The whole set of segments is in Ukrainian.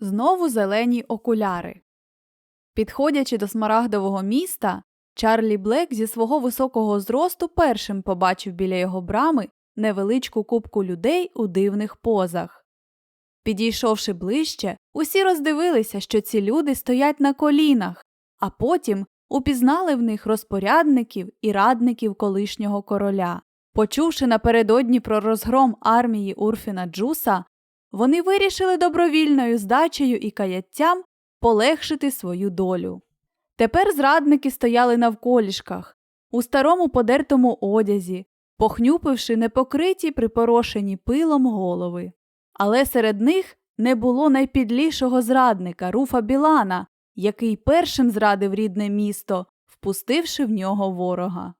Знову зелені окуляри. Підходячи до смарагдового міста, Чарлі Блек зі свого високого зросту першим побачив біля його брами невеличку купку людей у дивних позах. Підійшовши ближче, усі роздивилися, що ці люди стоять на колінах, а потім упізнали в них розпорядників і радників колишнього короля. Почувши напередодні про розгром армії Урфіна Джуса, вони вирішили добровільною здачею і каяттям полегшити свою долю. Тепер зрадники стояли навколішках, у старому подертому одязі, похнюпивши непокриті припорошені пилом голови. Але серед них не було найпідлішого зрадника Руфа Білана, який першим зрадив рідне місто, впустивши в нього ворога.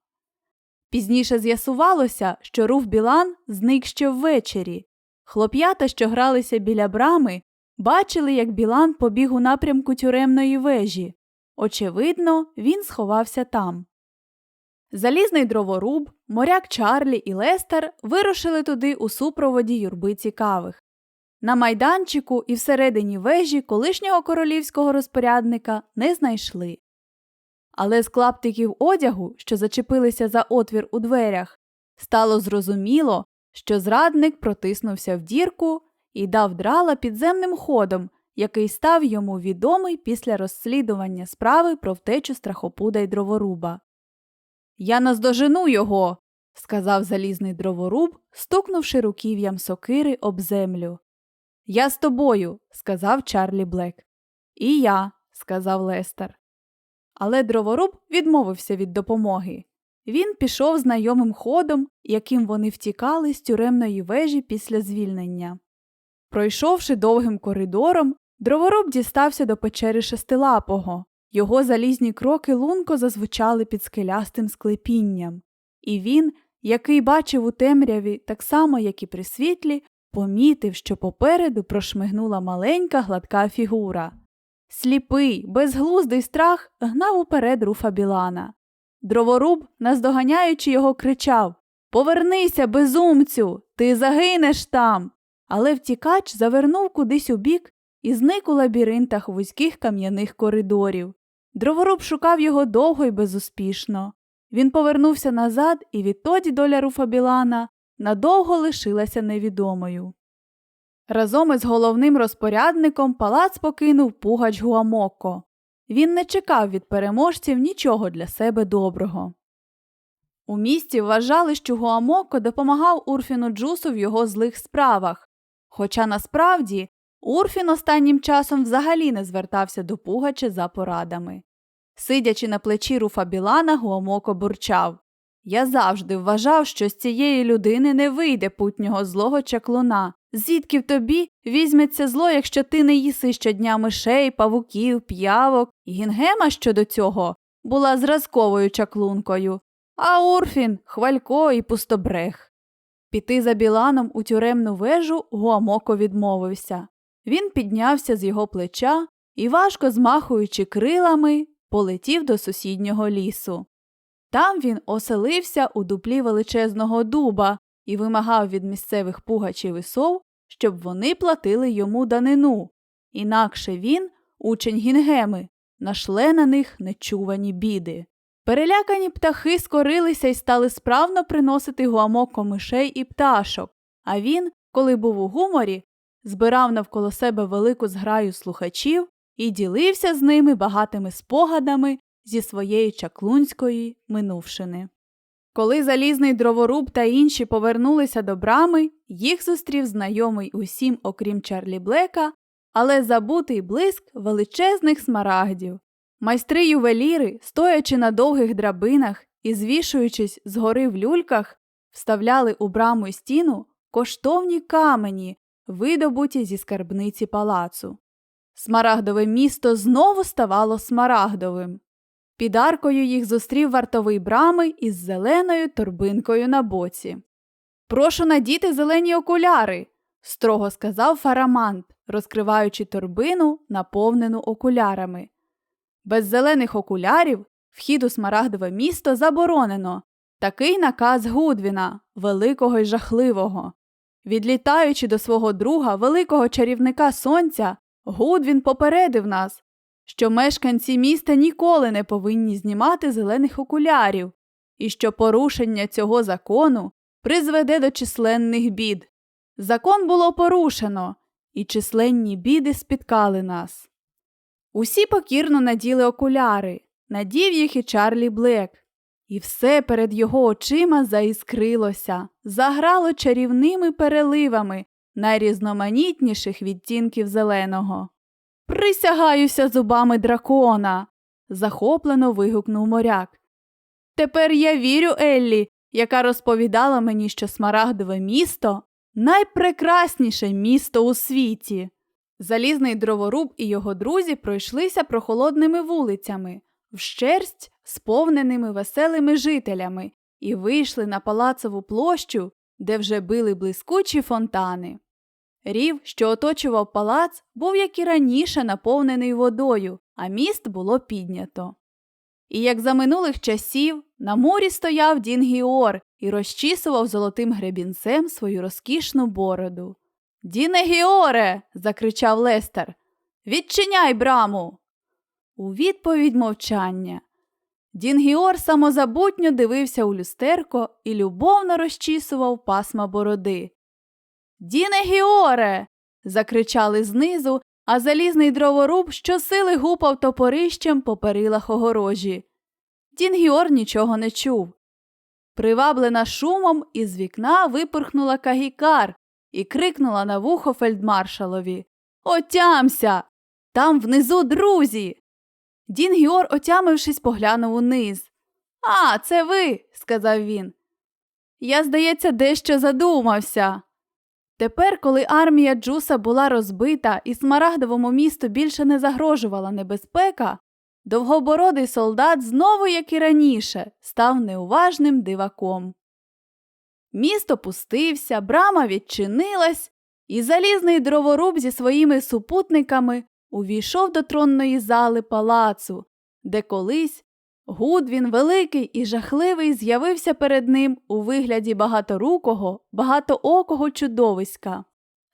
Пізніше з'ясувалося, що Руф Білан зник ще ввечері. Хлоп'ята, що гралися біля брами, бачили, як Білан побіг у напрямку тюремної вежі. Очевидно, він сховався там. Залізний дроворуб, моряк Чарлі і Лестер вирушили туди у супроводі юрби цікавих. На майданчику і всередині вежі колишнього королівського розпорядника не знайшли. Але з клаптиків одягу, що зачепилися за отвір у дверях, стало зрозуміло, що зрадник протиснувся в дірку і дав драла підземним ходом, який став йому відомий після розслідування справи про втечу страхопуда й дроворуба. Я наздожену його, сказав залізний дроворуб, стукнувши руків'ям сокири об землю. Я з тобою, сказав Чарлі Блек. І я, сказав Лестер. Але дроворуб відмовився від допомоги. Він пішов знайомим ходом, яким вони втікали з тюремної вежі після звільнення. Пройшовши довгим коридором, дроворуб дістався до печери шестилапого. Його залізні кроки лунко зазвучали під скелястим склепінням, і він, який бачив у темряві так само, як і при світлі, помітив, що попереду прошмигнула маленька гладка фігура. Сліпий, безглуздий страх гнав уперед руфа Білана. Дроворуб, наздоганяючи його, кричав Повернися, безумцю, ти загинеш там. Але втікач завернув кудись у бік і зник у лабіринтах вузьких кам'яних коридорів. Дроворуб шукав його довго і безуспішно. Він повернувся назад, і відтоді доля руфа Білана надовго лишилася невідомою. Разом із головним розпорядником палац покинув пугач Гуамоко. Він не чекав від переможців нічого для себе доброго. У місті вважали, що Гуамоко допомагав Урфіну Джусу в його злих справах, хоча насправді Урфін останнім часом взагалі не звертався до Пугача за порадами. Сидячи на плечі руфа Білана, Гуамоко бурчав Я завжди вважав, що з цієї людини не вийде путнього злого чаклуна. Звідки в тобі візьметься зло, якщо ти не їси щодня мишей, павуків, п'явок, гінгема щодо цього була зразковою чаклункою, а Урфін хвалько і пустобрех. Піти за Біланом у тюремну вежу Гуамоко відмовився. Він піднявся з його плеча і, важко змахуючи крилами, полетів до сусіднього лісу. Там він оселився у дуплі величезного дуба і вимагав від місцевих пугачів і сов, щоб вони платили йому данину. Інакше він, учень гінгеми, нашле на них нечувані біди. Перелякані птахи скорилися і стали справно приносити гуамоко мишей і пташок, а він, коли був у гуморі, збирав навколо себе велику зграю слухачів і ділився з ними багатими спогадами зі своєї чаклунської минувшини. Коли залізний дроворуб та інші повернулися до брами, їх зустрів знайомий усім, окрім Чарлі Блека, але забутий блиск величезних смарагдів. Майстри ювеліри, стоячи на довгих драбинах і звішуючись згори в люльках, вставляли у браму й стіну коштовні камені, видобуті зі скарбниці палацу. Смарагдове місто знову ставало смарагдовим. Під аркою їх зустрів вартовий брами із зеленою торбинкою на боці. Прошу надіти зелені окуляри, строго сказав фарамант, розкриваючи торбину, наповнену окулярами. Без зелених окулярів вхід у смарагдове місто заборонено. Такий наказ Гудвіна, великого й жахливого. Відлітаючи до свого друга, великого чарівника сонця, Гудвін попередив нас, що мешканці міста ніколи не повинні знімати зелених окулярів, і що порушення цього закону призведе до численних бід. Закон було порушено, і численні біди спіткали нас. Усі покірно наділи окуляри, надів їх і Чарлі Блек, і все перед його очима заіскрилося, заграло чарівними переливами найрізноманітніших відтінків зеленого. Присягаюся зубами дракона. захоплено вигукнув моряк. Тепер я вірю Еллі, яка розповідала мені, що смарагдове місто найпрекрасніше місто у світі. Залізний дроворуб і його друзі пройшлися прохолодними вулицями, вщерсть сповненими веселими жителями, і вийшли на палацову площу, де вже били блискучі фонтани. Рів, що оточував палац, був, як і раніше, наповнений водою, а міст було піднято. І як за минулих часів на морі стояв Дін Гіор і розчісував золотим гребінцем свою розкішну бороду. Діне Гіоре. закричав Лестер. Відчиняй браму. У відповідь мовчання. Дін Гіор самозабутньо дивився у люстерко і любовно розчісував пасма бороди. Діне Гіоре. закричали знизу, а залізний дроворуб щосили гупав топорищем по перилах огорожі. Дін Гіор нічого не чув. Приваблена шумом, із вікна випорхнула кагікар і крикнула на вухо фельдмаршалові Отямся! Там внизу друзі. Дін Гіор, отямившись, поглянув униз. А, це ви, сказав він. Я, здається, дещо задумався. Тепер, коли армія Джуса була розбита і смарагдовому місту більше не загрожувала небезпека, довгобородий солдат знову, як і раніше, став неуважним диваком. Місто пустився, брама відчинилась, і залізний дроворуб зі своїми супутниками увійшов до тронної зали палацу, де колись Гудвін великий і жахливий з'явився перед ним у вигляді багаторукого, багатоокого чудовиська.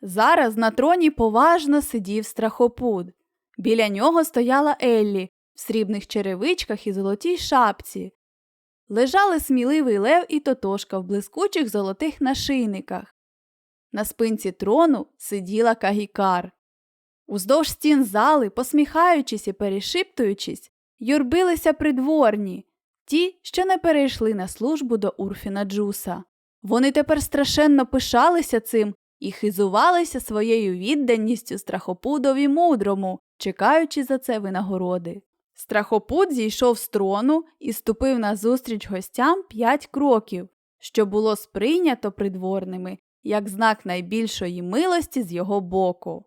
Зараз на троні поважно сидів страхопуд. Біля нього стояла Еллі в срібних черевичках і золотій шапці. Лежали сміливий лев і тотошка в блискучих золотих нашийниках. На спинці трону сиділа кагікар. Уздовж стін зали, посміхаючись і перешиптуючись, юрбилися придворні, ті, що не перейшли на службу до Урфіна Джуса. Вони тепер страшенно пишалися цим і хизувалися своєю відданістю страхопудові мудрому, чекаючи за це винагороди. Страхопуд зійшов з трону і ступив назустріч гостям п'ять кроків, що було сприйнято придворними як знак найбільшої милості з його боку.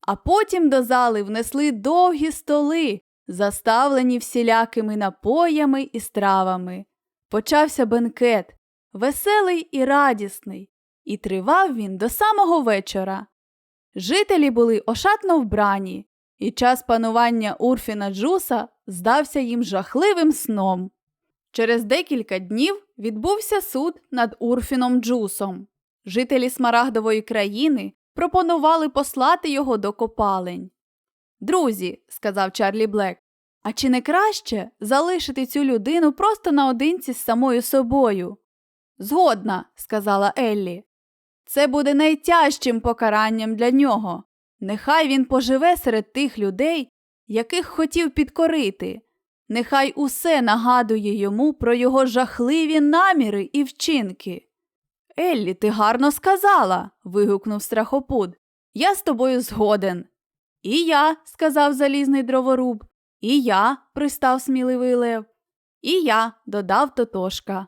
А потім до зали внесли довгі столи, заставлені всілякими напоями і стравами. Почався бенкет, веселий і радісний, і тривав він до самого вечора. Жителі були ошатно вбрані, і час панування Урфіна Джуса здався їм жахливим сном. Через декілька днів відбувся суд над Урфіном Джусом. Жителі Смарагдової країни пропонували послати його до копалень. Друзі, сказав Чарлі Блек, а чи не краще залишити цю людину просто наодинці з самою собою? Згодна, сказала Еллі. Це буде найтяжчим покаранням для нього. Нехай він поживе серед тих людей, яких хотів підкорити. Нехай усе нагадує йому про його жахливі наміри і вчинки. Еллі, ти гарно сказала. вигукнув страхопуд. Я з тобою згоден. І я, сказав залізний дроворуб. І я, пристав сміливий лев. І я, додав Тотошка.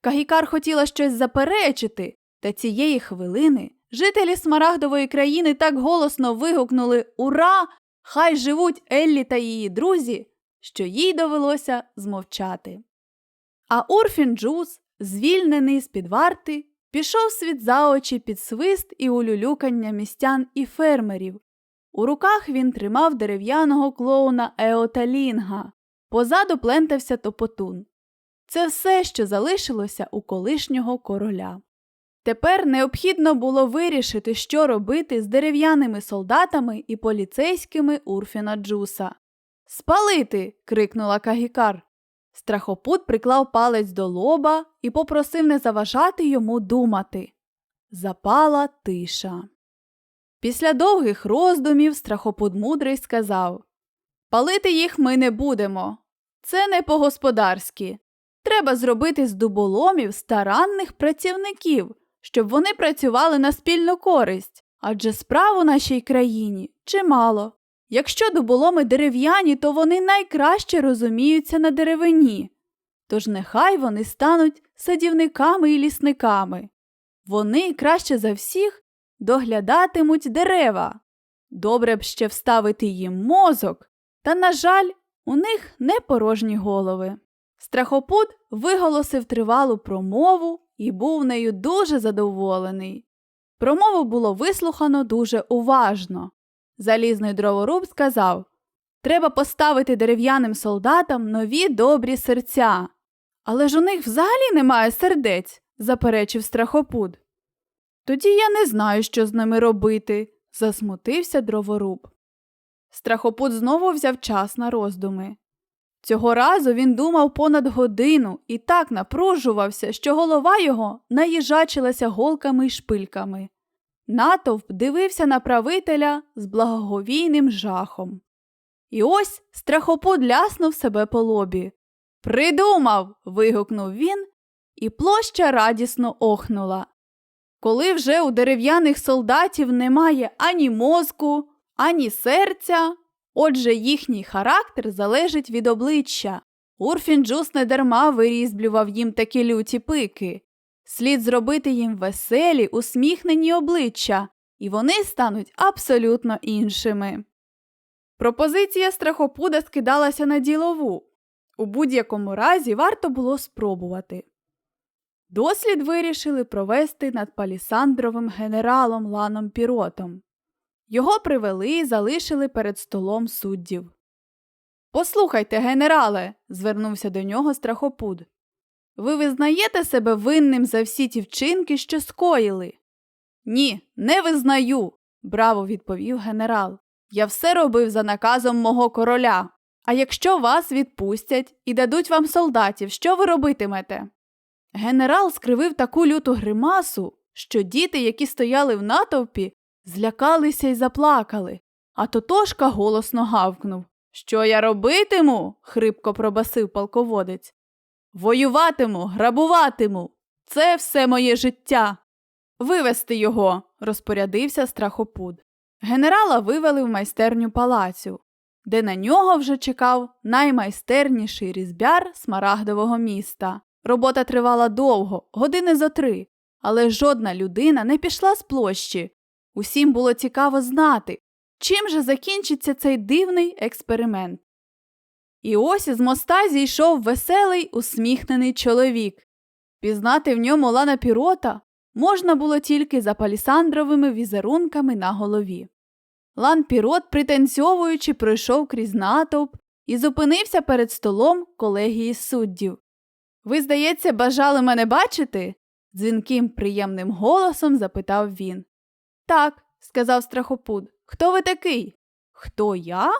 Кагікар хотіла щось заперечити, та цієї хвилини жителі Смарагдової країни так голосно вигукнули Ура! Хай живуть Еллі та її друзі, що їй довелося змовчати. А Урфін Джуз, звільнений з під варти, пішов світ за очі під свист і улюлюкання містян і фермерів, у руках він тримав дерев'яного клоуна Еоталінга, позаду плентався топотун. Це все, що залишилося у колишнього короля. Тепер необхідно було вирішити, що робити з дерев'яними солдатами і поліцейськими Урфіна Джуса. Спалити. крикнула Кагікар. Страхопут приклав палець до лоба і попросив не заважати йому думати. Запала тиша. Після довгих роздумів страхопут мудрий сказав Палити їх ми не будемо. Це не по-господарськи. Треба зробити з дуболомів старанних працівників, щоб вони працювали на спільну користь, адже справ у нашій країні чимало. Якщо дуболоми дерев'яні, то вони найкраще розуміються на деревині. Тож нехай вони стануть садівниками і лісниками. Вони краще за всіх доглядатимуть дерева. Добре б ще вставити їм мозок, та, на жаль, у них не порожні голови. Страхопут виголосив тривалу промову і був нею дуже задоволений. Промову було вислухано дуже уважно. Залізний дроворуб сказав Треба поставити дерев'яним солдатам нові добрі серця. Але ж у них взагалі немає сердець, заперечив страхопут. Тоді я не знаю, що з ними робити, засмутився дроворуб. Страхопут знову взяв час на роздуми. Цього разу він думав понад годину і так напружувався, що голова його наїжачилася голками й шпильками. Натовп дивився на правителя з благоговійним жахом. І ось страхопут ляснув себе по лобі. Придумав. вигукнув він, і площа радісно охнула. Коли вже у дерев'яних солдатів немає ані мозку, ані серця, отже їхній характер залежить від обличчя. Урфін Джус недарма вирізблював їм такі люті пики. Слід зробити їм веселі, усміхнені обличчя, і вони стануть абсолютно іншими. Пропозиція страхопуда скидалася на ділову. У будь-якому разі варто було спробувати. Дослід вирішили провести над палісандровим генералом Ланом Піротом. Його привели і залишили перед столом суддів. Послухайте, генерале, звернувся до нього страхопуд. Ви визнаєте себе винним за всі ті вчинки, що скоїли? Ні, не визнаю, браво відповів генерал. Я все робив за наказом мого короля. А якщо вас відпустять і дадуть вам солдатів, що ви робитимете? Генерал скривив таку люту гримасу, що діти, які стояли в натовпі, злякалися й заплакали, а Тотошка голосно гавкнув. Що я робитиму? хрипко пробасив полководець. Воюватиму, грабуватиму. Це все моє життя. Вивести його, розпорядився страхопуд. Генерала вивели в майстерню палацю, де на нього вже чекав наймайстерніший різбяр смарагдового міста. Робота тривала довго, години зо три, але жодна людина не пішла з площі. Усім було цікаво знати, чим же закінчиться цей дивний експеримент. І ось із моста зійшов веселий, усміхнений чоловік. Пізнати в ньому лана пірота можна було тільки за палісандровими візерунками на голові. Лан Пірот, пританцьовуючи, пройшов крізь натовп і зупинився перед столом колегії суддів. Ви, здається, бажали мене бачити? дзвінким приємним голосом запитав він. Так, сказав страхопуд. Хто ви такий? Хто я?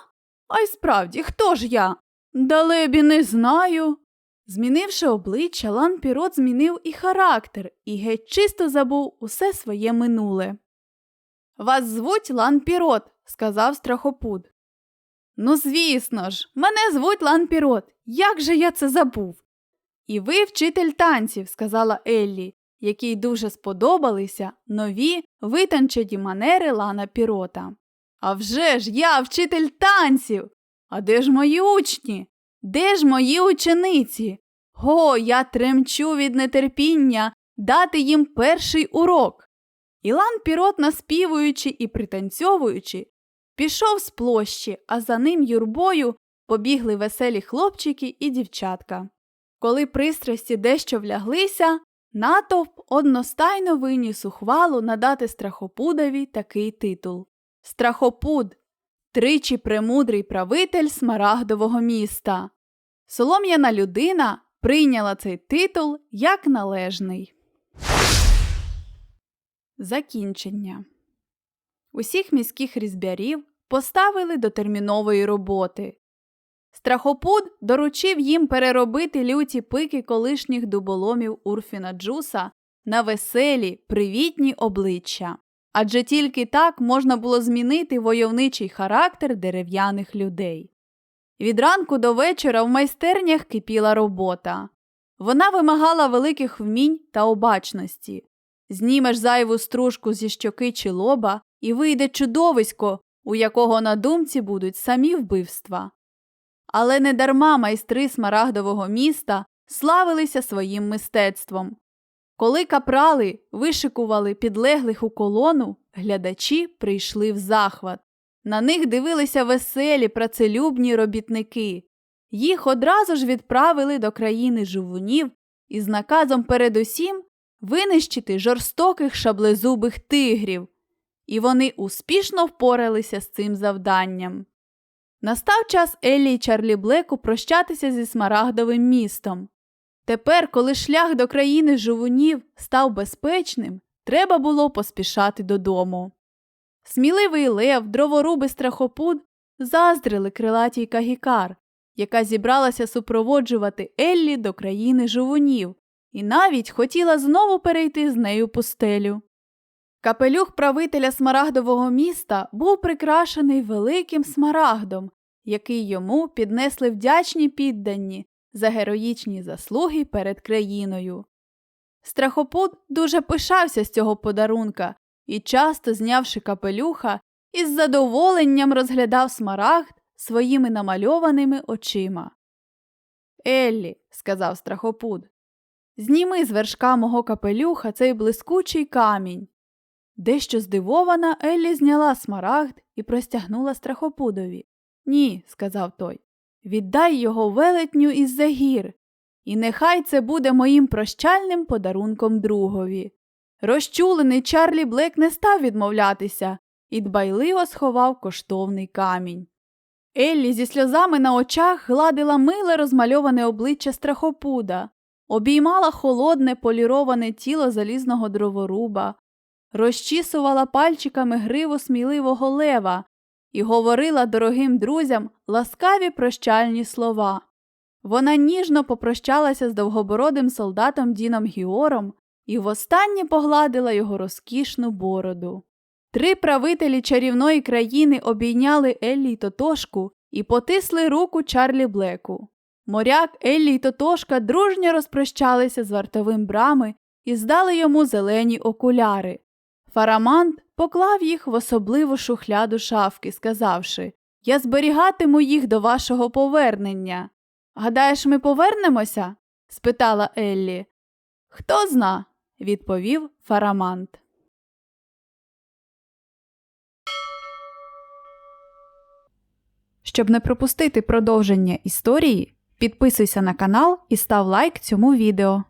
А й справді, хто ж я? Далебі не знаю. Змінивши обличчя, Лан Пірот змінив і характер, і геть чисто забув усе своє минуле. Вас звуть Лан Пірот, сказав страхопуд. Ну, звісно ж, мене звуть Лан Пірот. Як же я це забув? І ви вчитель танців, сказала Еллі, якій дуже сподобалися нові витончені манери Лана Пірота. «А вже ж я вчитель танців. А де ж мої учні? Де ж мої учениці? Го, я тремчу від нетерпіння дати їм перший урок. Ілан Пірот, наспівуючи і пританцьовуючи, пішов з площі, а за ним юрбою побігли веселі хлопчики і дівчатка. Коли пристрасті дещо вляглися, натовп одностайно виніс ухвалу надати страхопудові такий титул Страхопуд, тричі премудрий правитель смарагдового міста. Солом'яна людина прийняла цей титул як належний. Закінчення. Усіх міських різбярів поставили до термінової роботи. Страхопуд доручив їм переробити люті пики колишніх дуболомів Урфіна Джуса на веселі, привітні обличчя. Адже тільки так можна було змінити войовничий характер дерев'яних людей. Від ранку до вечора в майстернях кипіла робота. Вона вимагала великих вмінь та обачності. Знімеш зайву стружку зі щоки чи лоба, і вийде чудовисько, у якого на думці будуть самі вбивства. Але недарма майстри смарагдового міста славилися своїм мистецтвом. Коли капрали вишикували підлеглих у колону, глядачі прийшли в захват. На них дивилися веселі, працелюбні робітники. Їх одразу ж відправили до країни живунів із наказом передусім винищити жорстоких шаблезубих тигрів, і вони успішно впоралися з цим завданням. Настав час Еллі й Чарлі Блеку прощатися зі смарагдовим містом. Тепер, коли шлях до країни живунів став безпечним, треба було поспішати додому. Сміливий лев, дроворуби страхопуд заздрили крилатій Кагікар, яка зібралася супроводжувати Еллі до країни живунів, і навіть хотіла знову перейти з нею пустелю. Капелюх правителя смарагдового міста був прикрашений великим смарагдом, який йому піднесли вдячні піддані за героїчні заслуги перед країною. Страхопут дуже пишався з цього подарунка і, часто знявши капелюха, із задоволенням розглядав смарагд своїми намальованими очима. Еллі, сказав страхопуд, зніми з вершка мого капелюха цей блискучий камінь. Дещо здивована, Еллі зняла смарагд і простягнула страхопудові. Ні, сказав той. Віддай його велетню із за гір, і нехай це буде моїм прощальним подарунком другові. Розчулений Чарлі Блек не став відмовлятися і дбайливо сховав коштовний камінь. Еллі зі сльозами на очах гладила миле розмальоване обличчя страхопуда, обіймала холодне поліроване тіло залізного дроворуба, розчісувала пальчиками гриву сміливого лева і говорила дорогим друзям ласкаві прощальні слова. Вона ніжно попрощалася з довгобородим солдатом Діном Гіором і востаннє погладила його розкішну бороду. Три правителі чарівної країни обійняли Еллі й Тотошку і потисли руку Чарлі Блеку. Моряк Еллі й Тотошка дружньо розпрощалися з вартовим брами і здали йому зелені окуляри. Фарамант поклав їх в особливу шухляду шафки, сказавши Я зберігатиму їх до вашого повернення. Гадаєш, ми повернемося? спитала Еллі. Хто зна, відповів Фарамант. Щоб не пропустити продовження історії, підписуйся на канал і став лайк цьому відео.